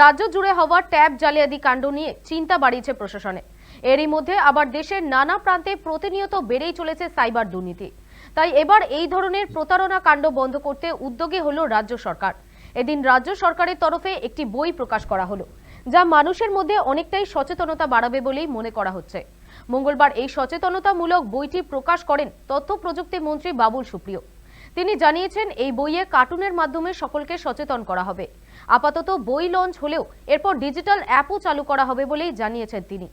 রাজ্য জুড়ে হওয়া ট্যাব জালিয়াতি কাণ্ড নিয়ে চিন্তা বাড়িয়েছে প্রশাসনে। এরই মধ্যে আবার দেশের নানা প্রান্তে প্রতিনিয়ত বেড়েই চলেছে সাইবার দুর্নীতি। তাই এবার এই ধরনের প্রতারণা কাণ্ড বন্ধ করতে উদ্যোগী হলো রাজ্য সরকার। এদিন রাজ্য সরকারের তরফে একটি বই প্রকাশ করা হলো, যা মানুষের মধ্যে অনেকটাই সচেতনতা বাড়াবে বলেই মনে করা হচ্ছে। মঙ্গলবার এই সচেতনতামূলক বইটি প্রকাশ করেন তথ্য প্রযুক্তি মন্ত্রী বাবুল সুপ্রিয়। তিনি জানিয়েছেন, এই বইয়ে কার্টুনের মাধ্যমে সকলকে সচেতন করা হবে। আপাতত বই লঞ্চ হলেও এরপর ডিজিটাল অ্যাপও চালু করা হবে বলেই জানিয়েছেন তিনি।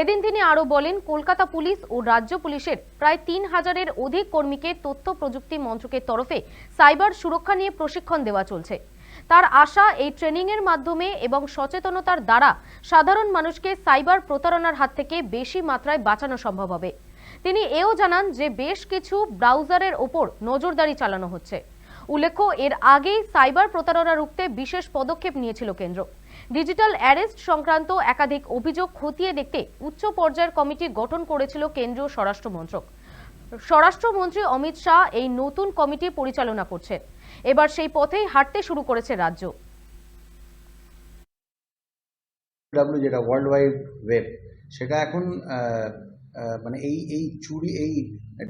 এদিন তিনি আরও বলেন, কলকাতা পুলিশ ও রাজ্য পুলিশের প্রায় তিন হাজারের অধিক কর্মীকে তথ্য প্রযুক্তি মন্ত্রকের তরফে সাইবার সুরক্ষা নিয়ে প্রশিক্ষণ দেওয়া চলছে। তার আশা, এই ট্রেনিংয়ের মাধ্যমে এবং সচেতনতার দ্বারা সাধারণ মানুষকে সাইবার প্রতারণার হাত থেকে বেশি মাত্রায় বাঁচানো সম্ভব হবে। তিনি এও জানান যে বেশ কিছু ব্রাউজারের ওপর নজরদারি চালানো হচ্ছে। উল্লেখ্য, এর আগেই সাইবার প্রতারণা রুখতে বিশেষ পদক্ষেপ নিয়েছিল কেন্দ্র। ডিজিটাল অ্যারেস্ট সংক্রান্ত একাধিক অভিযোগ খতিয়ে দেখতে উচ্চ পর্যায়ের কমিটি গঠন করেছিল কেন্দ্রীয় স্বরাষ্ট্র মন্ত্রক। স্বরাষ্ট্রমন্ত্রী অমিত শাহ এই নতুন কমিটি পরিচালনা করছেন এবার সেই পথেই হাঁটতে শুরু করেছে রাজ্য। যেটা ওয়ার্ল্ড ওয়াইড ওয়েব সেটা এখন মানে এই এই চুরি, এই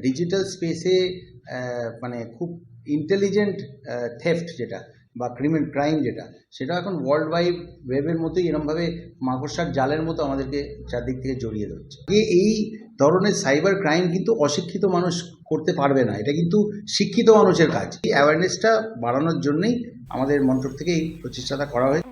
ডিজিটাল স্পেসে মানে খুব ইন্টেলিজেন্ট থেফট যেটা বা ক্রিমিন ক্রাইম যেটা, সেটা এখন ওয়ার্ল্ড ওয়াইড ওয়েবের মতোই এরমভাবে মাকড়সার জালের মতো আমাদেরকে চারদিক থেকে জড়িয়ে ধরছে। এই এই ধরনের সাইবার ক্রাইম কিন্তু অশিক্ষিত মানুষ করতে পারবে না, এটা কিন্তু শিক্ষিত মানুষের কাজ। এই অ্যাওয়ারনেসটা বাড়ানোর জন্যই আমাদের মন্ত্রক থেকে এই প্রচেষ্টাটা করা হয়েছে।